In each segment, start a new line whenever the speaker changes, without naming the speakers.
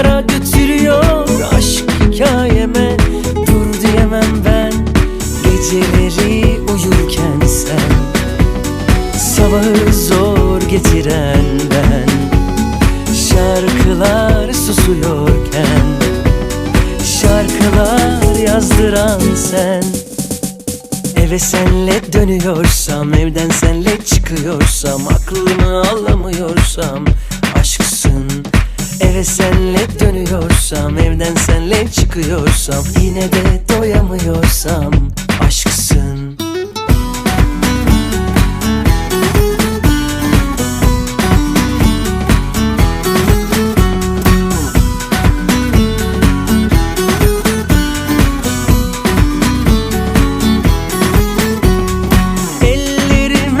yollara götürüyor aşk hikayeme. Dur diyemem ben geceleri uyurken sen. Sabahı zor getiren ben. Şarkılar susuyorken. Şarkılar yazdıran sen. Eve senle dönüyorsam Evden senle çıkıyorsam Aklımı alamıyorsam Aşk Eve senle dönüyorsam Evden senle çıkıyorsam Yine de doyamıyorsam Aşksın. Ellerim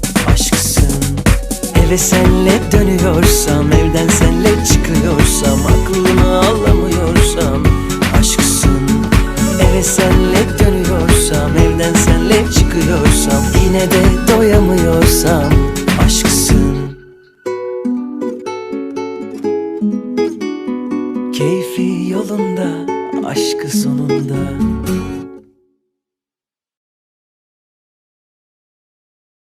Eve senle dönüyorsam Evden senle çıkıyorsam Aklımı alamıyorsam Aşksın. Eve senle dönüyorsam Evden senle çıkıyorsam Yine de doyamıyorsam Aşksın. Keyfi yolunda Aşkı sonunda